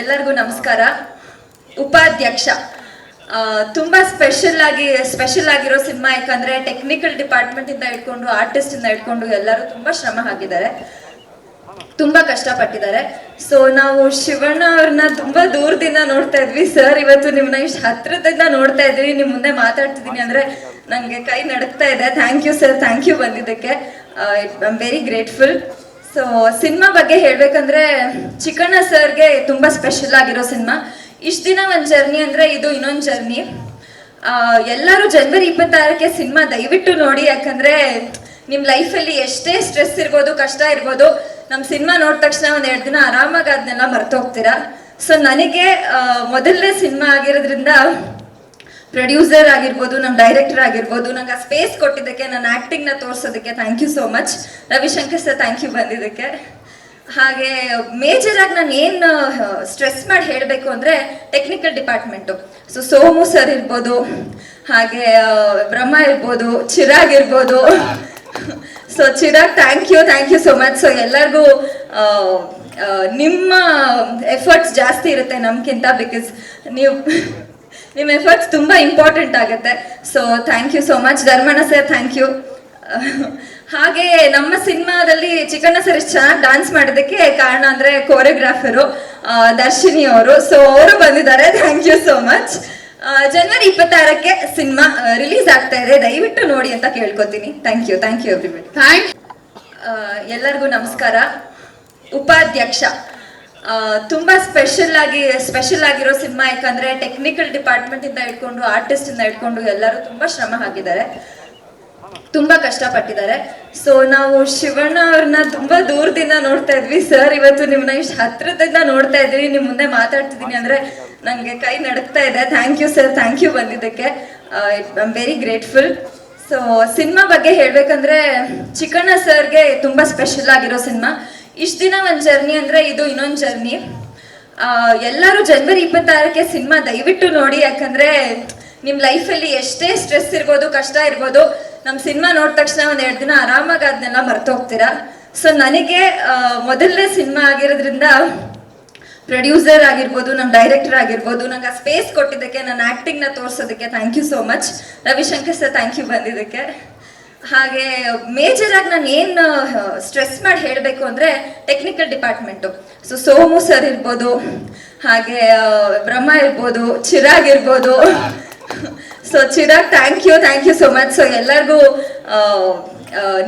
ಎಲ್ಲರಿಗೂ ನಮಸ್ಕಾರ. ಉಪಾಧ್ಯಕ್ಷ. ತುಂಬ ಸ್ಪೆಷಲ್ ಆಗಿ ಸ್ಪೆಷಲ್ ಆಗಿರೋ ಸಿನಿಮಾ ಯಾಕಂದ್ರೆ ಟೆಕ್ನಿಕಲ್ ಡಿಪಾರ್ಟ್ಮೆಂಟ್ ಇಂದ ಇಟ್ಕೊಂಡು ಆರ್ಟಿಸ್ಟ್ ಇಂದ ಇಟ್ಕೊಂಡು ಎಲ್ಲರೂ ತುಂಬಾ ಶ್ರಮ ಹಾಕಿದ್ದಾರೆ. ತುಂಬಾ ಕಷ್ಟಪಟ್ಟಿದ್ದಾರೆ. ಸೊ ನಾವು ಶಿವಣ್ಣ ಅವ್ರನ್ನ ತುಂಬಾ ದೂರದಿಂದ ನೋಡ್ತಾ ಇದ್ವಿ. ಸರ್ ಇವತ್ತು ನಿಮ್ನ ಇಷ್ಟು ಹತ್ರದಿಂದ ನೋಡ್ತಾ ಇದ್ವಿ ನಿಮ್ ಮುಂದೆ ಮಾತಾಡ್ತಿದ್ದೀನಿ ಅಂದ್ರೆ ನಂಗೆ ಕೈ ನಡುಕ್ತಾ ಇದೆ. Thank you sir thank you ಬಂದಿದ್ದಕ್ಕೆ. I am very grateful so cinema ಬಗ್ಗೆ ಹೇಳ್ಬೇಕಂದ್ರೆ ಚಿಕ್ಕಣ್ಣ ಸರ್ಗೆ ತುಂಬಾ ಸ್ಪೆಷಲ್ ಆಗಿರೋ ಸಿನಿಮಾ ಇಷ್ಟ ದಿನ ಒಂದು ಜರ್ನಿ ಅಂದ್ರೆ ಇದು ಇನ್ನೊಂದು ಜರ್ನಿ ಎಲ್ಲರೂ ಜನವರಿ ಇಪ್ಪತ್ತಾರಕ್ಕೆ ಸಿನಿಮಾ ದಯವಿಟ್ಟು ನೋಡಿ, ಯಾಕಂದ್ರೆ ನಿಮ್ ಲೈಫಲ್ಲಿ ಎಷ್ಟೇ ಸ್ಟ್ರೆಸ್ ಇರ್ಬೋದು, ಕಷ್ಟ ಇರ್ಬೋದು, ನಮ್ ಸಿನಿಮಾ ನೋಡಿದ ತಕ್ಷಣ ಒಂದ್ ಎರಡು ದಿನ ಆರಾಮಾಗಿ ಅದನ್ನೆಲ್ಲ ಮರ್ತೋಗ್ತೀರಾ ಸೊ ನನಗೆ ಮೊದಲನೇ ಸಿನಿಮಾ ಆಗಿರೋದ್ರಿಂದ ಪ್ರೊಡ್ಯೂಸರ್ ಆಗಿರ್ಬೋದು ನಮ್ಮ ಡೈರೆಕ್ಟರ್ ಆಗಿರ್ಬೋದು, ನಂಗೆ ಆ ಸ್ಪೇಸ್ ಕೊಟ್ಟಿದ್ದಕ್ಕೆ, ನನ್ನ ಆ್ಯಕ್ಟಿಂಗ್ನ ತೋರಿಸೋದಕ್ಕೆ thank you so much Ravishankar sir thank you ಬಂದಿದ್ದಕ್ಕೆ. ಹಾಗೆ ಮೇಜರ್ ಆಗಿ ನಾನು ಏನು ಸ್ಟ್ರೆಸ್ ಮಾಡಿ ಹೇಳಬೇಕು ಅಂದರೆ technical department so Somu sir ಇರ್ಬೋದು, ಹಾಗೆ ಬ್ರಹ್ಮ ಇರ್ಬೋದು, ಚಿರಾಗ್ ಇರ್ಬೋದು. So Chirag thank you thank you so much so ಎಲ್ಲರಿಗೂ ನಿಮ್ಮ ಎಫರ್ಟ್ಸ್ ಜಾಸ್ತಿ ಇರುತ್ತೆ ನಮ್ಗಿಂತ ಬಿಕಾಸ್ ನೀವು ನಿಮ್ಮ ಎಫರ್ಟ್ಸ್ ತುಂಬ ಇಂಪಾರ್ಟೆಂಟ್ ಆಗುತ್ತೆ. So thank you so much Dharmanna sir thank you ಹಾಗೆ ನಮ್ಮ ಸಿನಿಮಾದಲ್ಲಿ ಚಿಕ್ಕಣ್ಣ ಸರ್ ಇಷ್ಟು ಚೆನ್ನಾಗಿ ಡಾನ್ಸ್ ಮಾಡೋದಕ್ಕೆ ಕಾರಣ ಅಂದರೆ ಕೋರಿಯೋಗ್ರಾಫರು ದರ್ಶಿನಿ ಅವರು. ಸೊ ಅವರು ಬಂದಿದ್ದಾರೆ. ಥ್ಯಾಂಕ್ ಯು ಸೋ ಮಚ್ ಜನವರಿ ಇಪ್ಪತ್ತಾರಕ್ಕೆ ಸಿನಿಮಾ ರಿಲೀಸ್ ಆಗ್ತಾ ಇದೆ. ದಯವಿಟ್ಟು ನೋಡಿ ಅಂತ ಕೇಳ್ಕೊತೀನಿ. Thank you thank you everybody thank ಎಲ್ಲರಿಗೂ ನಮಸ್ಕಾರ. ಉಪಾಧ್ಯಕ್ಷ. ತುಂಬಾ ಸ್ಪೆಷಲ್ ಆಗಿ ಸ್ಪೆಷಲ್ ಆಗಿರೋ ಸಿನಿಮಾ ಯಾಕಂದ್ರೆ ಟೆಕ್ನಿಕಲ್ ಡಿಪಾರ್ಟ್ಮೆಂಟ್ ಇಂದ ಇಟ್ಕೊಂಡು ಆರ್ಟಿಸ್ಟ್ ಇಂದ ಇಟ್ಕೊಂಡು ಎಲ್ಲರೂ ತುಂಬಾ ಶ್ರಮ ಹಾಕಿದ್ದಾರೆ. ತುಂಬಾ ಕಷ್ಟಪಟ್ಟಿದ್ದಾರೆ. ಸೊ ನಾವು ಶಿವಣ್ಣ ಅವ್ರನ್ನ ತುಂಬಾ ದೂರದಿಂದ ನೋಡ್ತಾ ಇದ್ವಿ. ಸರ್ ಇವತ್ತು ನಿಮ್ನ ಇಷ್ಟು ಹತ್ರದಿಂದ ನೋಡ್ತಾ ಇದ್ವಿ ನಿಮ್ ಮುಂದೆ ಮಾತಾಡ್ತಿದ್ದೀನಿ ಅಂದ್ರೆ ನಂಗೆ ಕೈ ನಡುಕ್ತಾ ಇದೆ. Thank you sir thank you ಬಂದಿದ್ದಕ್ಕೆ. I am very grateful so cinema ಬಗ್ಗೆ ಹೇಳ್ಬೇಕಂದ್ರೆ ಚಿಕ್ಕಣ್ಣ ಸರ್ಗೆ ತುಂಬಾ ಸ್ಪೆಷಲ್ ಆಗಿರೋ ಸಿನಿಮಾ. ಇಷ್ಟ ದಿನ ಒಂದು ಜರ್ನಿ ಅಂದ್ರೆ ಇದು ಇನ್ನೊಂದು ಜರ್ನಿ ಎಲ್ಲರೂ ಜನವರಿ ಇಪ್ಪತ್ತಾರಕ್ಕೆ ಸಿನಿಮಾ ದಯವಿಟ್ಟು ನೋಡಿ, ಯಾಕಂದ್ರೆ ನಿಮ್ ಲೈಫಲ್ಲಿ ಎಷ್ಟೇ ಸ್ಟ್ರೆಸ್ ಇರ್ಬೋದು, ಕಷ್ಟ ಇರ್ಬೋದು ನಮ್ಮ ಸಿನಿಮಾ ನೋಡಿದ ತಕ್ಷಣ ಒಂದು ಎರಡು ದಿನ ಆರಾಮಾಗಿ ಅದನ್ನೆಲ್ಲ ಮರ್ತೋಗ್ತೀರಾ? ಸೊ ನನಗೆ ಮೊದಲನೇ ಸಿನಿಮಾ ಆಗಿರೋದ್ರಿಂದ ಪ್ರೊಡ್ಯೂಸರ್ ಆಗಿರ್ಬೋದು ನಮ್ಮ ಡೈರೆಕ್ಟರ್ ಆಗಿರ್ಬೋದು, ನಂಗೆ ಆ ಸ್ಪೇಸ್ ಕೊಟ್ಟಿದ್ದಕ್ಕೆ ನನ್ನ ಆ್ಯಕ್ಟಿಂಗ್ನ ತೋರಿಸೋದಕ್ಕೆ thank you so much Ravishankar sir thank you ಬಂದಿದ್ದಕ್ಕೆ. ಹಾಗೆ ಮೇಜರ್ ಆಗಿ ನಾನು ಏನು ಸ್ಟ್ರೆಸ್ ಮಾಡಿ ಹೇಳಬೇಕು ಅಂದರೆ technical department so Somu sir ಇರ್ಬೋದು, ಹಾಗೆ ಬ್ರಹ್ಮ ಇರ್ಬೋದು, ಚಿರಾಗ್ ಇರ್ಬೋದು. So Chirag thank you thank you so much so ಎಲ್ಲರಿಗೂ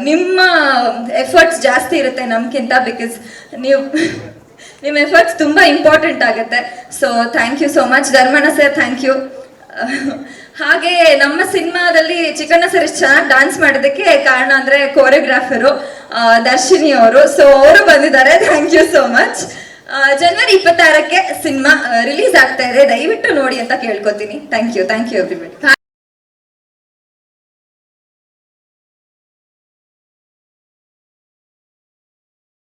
ನಿಮ್ಮ ಎಫರ್ಟ್ಸ್ ಜಾಸ್ತಿ ಇರುತ್ತೆ ನಮ್ಗಿಂತ ಬಿಕಾಸ್ ನೀವು, ನಿಮ್ಮ ಎಫರ್ಟ್ಸ್ ತುಂಬ ಇಂಪಾರ್ಟೆಂಟ್ ಆಗುತ್ತೆ. So thank you so much Dharmanna sir thank you ಹಾಗೆ ನಮ್ಮ ಸಿನಿಮಾದಲ್ಲಿ ಚಿಕ್ಕಣ್ಣ ಸರ್ ಇಷ್ಟು ಚೆನ್ನಾಗಿ ಡಾನ್ಸ್ ಮಾಡೋದಕ್ಕೆ ಕಾರಣ ಅಂದ್ರೆ ಕೋರಿಯೋಗ್ರಾಫರು ದರ್ಶಿನಿ ಅವರು. ಸೊ ಅವರು ಬಂದಿದ್ದಾರೆ. ಥ್ಯಾಂಕ್ ಯು ಸೋ ಮಚ್ ಜನವರಿ ಇಪ್ಪತ್ತಾರಕ್ಕೆ ಸಿನಿಮಾ ರಿಲೀಸ್ ಆಗ್ತಾ ಇದೆ. ದಯವಿಟ್ಟು ನೋಡಿ ಅಂತ ಕೇಳ್ಕೊತೀನಿ. Thank you thank you everybody